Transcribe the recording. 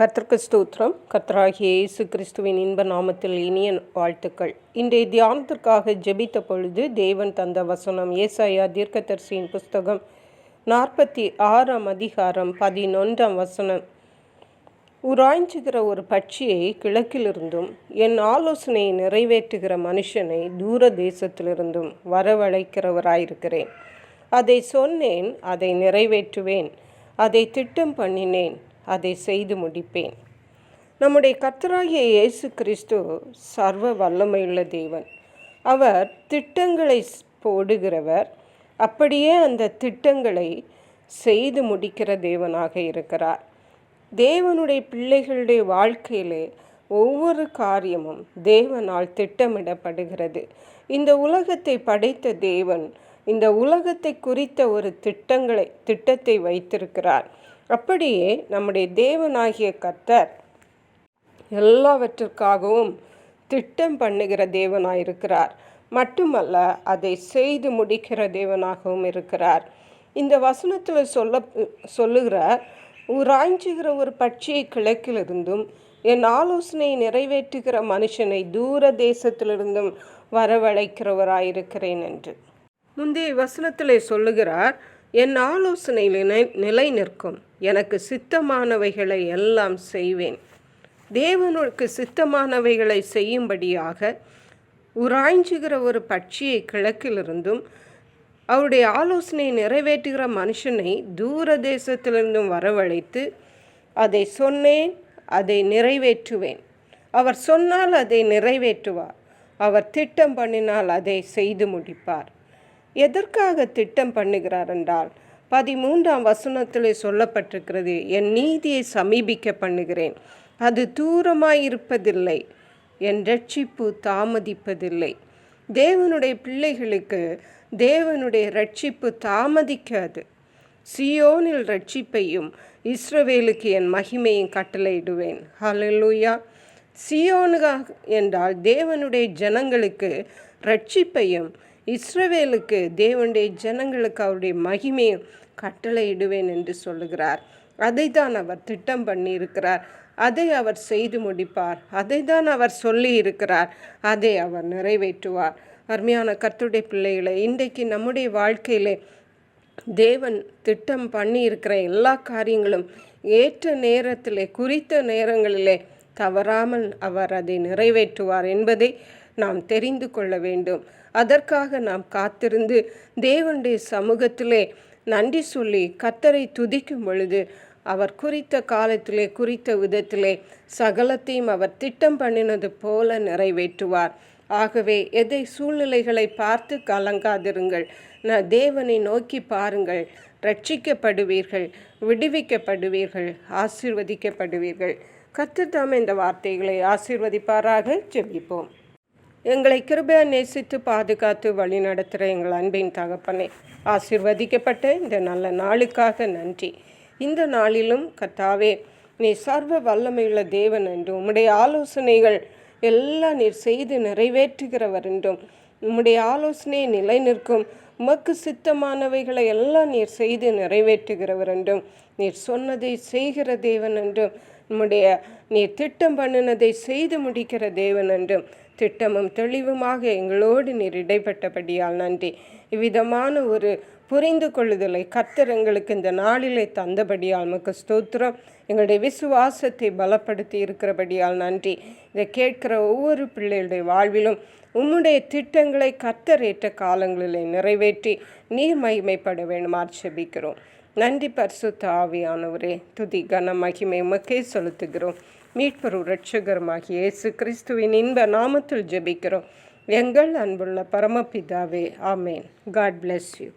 கர்த்தருக்கு ஸ்தோத்திரம். கர்த்தராகிய இயேசு கிறிஸ்துவின் இன்ப நாமத்தில் இனிய வாழ்த்துக்கள். இன்றைய தியானத்திற்காக ஜெபித்த பொழுது தேவன் தந்த வசனம் ஏசாயா தீர்க்கதரிசியின் புஸ்தகம் நாற்பத்தி ஆறாம் அதிகாரம் பதினொன்றாம் வசனம். உராய்ஞ்சுகிற ஒரு பட்சியை கிழக்கிலிருந்தும் என் ஆலோசனையை நிறைவேற்றுகிற மனுஷனை தூர தேசத்திலிருந்தும் வரவழைக்கிறவராயிருக்கிறேன். அதை சொன்னேன் அதை நிறைவேற்றுவேன். அதை திட்டம் பண்ணினேன். அதை செய்து முடிப்பேன். நம்முடைய கர்த்தராகிய இயேசு கிறிஸ்து சர்வ வல்லமையுள்ள தேவன். அவர் திட்டங்களை போடுகிறவர். அப்படியே அந்த திட்டங்களை செய்து முடிக்கிற தேவனாக இருக்கிறார். தேவனுடைய பிள்ளைகளுடைய வாழ்க்கையிலே ஒவ்வொரு காரியமும் தேவனால் திட்டமிடப்படுகிறது. இந்த உலகத்தை படைத்த தேவன் இந்த உலகத்தை குறித்த ஒரு திட்டங்களை திட்டத்தை வைத்திருக்கிறார். அப்படியே நம்முடைய தேவனாகிய கர்த்தர் எல்லாவற்றிற்காகவும் திட்டம் பண்ணுகிற தேவனாயிருக்கிறார். மட்டுமல்ல அதை செய்து முடிக்கிற தேவனாகவும் இருக்கிறார். இந்த வசனத்தில் சொல்ல சொல்லுகிறார் உராய்ஞ்சுகிற ஒரு பட்சியை கிழக்கிலிருந்தும் என் ஆலோசனையை நிறைவேற்றுகிற மனுஷனை தூர தேசத்திலிருந்தும் வரவழைக்கிறவராயிருக்கிறேன் என்று. முந்தைய வசனத்தில் சொல்லுகிறார் என் ஆலோசனையில் நிலை நிலை நிற்கும் எனக்கு சித்தமானவைகளை எல்லாம் செய்வேன். தேவனுக்கு சித்தமானவைகளை செய்யும்படியாக உராய்ஞ்சுகிற ஒரு பட்சியை கிழக்கிலிருந்தும் அவருடைய ஆலோசனையை நிறைவேற்றுகிற மனுஷனை தூர தேசத்திலிருந்தும் வரவழைத்து அதை சொன்னேன் அதை நிறைவேற்றுவேன். அவர் சொன்னால் அதை நிறைவேற்றுவார். அவர் திட்டம் பண்ணினால் அதை செய்து முடிப்பார். எதற்காக திட்டம் பண்ணுகிறார் என்றால் பதிமூன்றாம் வசனத்தில் சொல்லப்பட்டிருக்கிறது என் நீதியை சமீபிக்க பண்ணுகிறேன். அது தூரமாயிருப்பதில்லை. என் ரட்சிப்பு தாமதிப்பதில்லை. தேவனுடைய பிள்ளைகளுக்கு தேவனுடைய ரட்சிப்பு தாமதிக்காது. சியோனில் ரட்சிப்பையும் இஸ்ரவேலுக்கு என் மகிமையும் கட்டளையிடுவேன். ஹலலூயா சியோனுகா என்றால் தேவனுடைய ஜனங்களுக்கு ரட்சிப்பையும் இஸ்ரவேலுக்கு தேவனுடைய ஜனங்களுக்கு அவருடைய மகிமையை கட்டளையிடுவேன் என்று சொல்லுகிறார். அதை தான் அவர் திட்டம் பண்ணியிருக்கிறார். அதை அவர் செய்து முடிப்பார். அதை தான் அவர் சொல்லி இருக்கிறார் அதை அவர் நிறைவேற்றுவார். அருமையான கத்துடைய பிள்ளைகளை இன்றைக்கு நம்முடைய வாழ்க்கையிலே தேவன் திட்டம் பண்ணி இருக்கிற எல்லா காரியங்களும் ஏற்ற நேரத்திலே குறித்த நேரங்களிலே தவறாமல் அவர் அதை நிறைவேற்றுவார் என்பதை நாம் தெரிந்து கொள்ள வேண்டும். அதற்காக நாம் காத்திருந்து தேவனுடைய சமூகத்திலே நன்றி சொல்லி கத்தரை துதிக்கும் பொழுது அவர் குறித்த காலத்திலே குறித்த விதத்திலே சகலத்தையும் அவர் திட்டம் பண்ணினது போல நிறைவேற்றுவார். ஆகவே எதை சூழ்நிலைகளை பார்த்து கலங்காதிருங்கள். நான் தேவனை நோக்கி பாருங்கள். ரட்சிக்கப்படுவீர்கள் விடுவிக்கப்படுவீர்கள் ஆசிர்வதிக்கப்படுவீர்கள். கத்துத்தாம இந்த வார்த்தைகளை ஆசிர்வதிப்பாராக ஜெபிப்போம். எங்களை கிருபையா நேசித்து பாதுகாத்து வழி நடத்துகிற எங்கள் அன்பின் தகப்பனை ஆசிர்வதிக்கப்பட்ட இந்த நல்ல நாளுக்காக நன்றி. இந்த நாளிலும் கத்தாவே நீ சர்வ வல்லமையுள்ள தேவன் என்றும் உம்முடைய ஆலோசனைகள் எல்லாம் நீர் செய்து நிறைவேற்றுகிறவர் என்றும் உம்முடைய ஆலோசனையை நிலை நிற்கும் உமக்கு சித்தமானவைகளை எல்லாம் நீர் செய்து நிறைவேற்றுகிறவர் என்றும் நீர் சொன்னதை செய்கிற தேவன் என்றும் உம்முடைய நீர் திட்டம் பண்ணினதை செய்து முடிக்கிற தேவன் என்றும் திட்டமும் தெளிவுமாக எங்களோடு நீர் இடைப்பட்டபடியால் நன்றி. இவ்விதமான ஒரு புரிந்து கொள்ளுதலை கர்த்தர் எங்களுக்கு இந்த நாளிலே தந்தபடியால் நமக்கு ஸ்தோத்திரம். எங்களுடைய விசுவாசத்தை பலப்படுத்தி இருக்கிறபடியால் நன்றி. இதை கேட்கிற ஒவ்வொரு பிள்ளைகளுடைய வாழ்விலும் உம்முடைய திட்டங்களை கர்த்தர் ஏற்ற காலங்களிலே நிறைவேற்றி நீர் மகிமைப்பட வேண்டும் ஆட்சேபிக்கிறோம் நன்றி பரிசுத்த ஆவியானவரே. துதி கன மகிமை உமக்கே செலுத்துகிறோம். மீட்பரு ரட்சகருமாகிய இயேசு கிறிஸ்துவின் இன்ப நாமத்தில் ஜெபிக்கிறோம். எங்கள் அன்புள்ள பரமபிதாவே ஆமேன். God bless you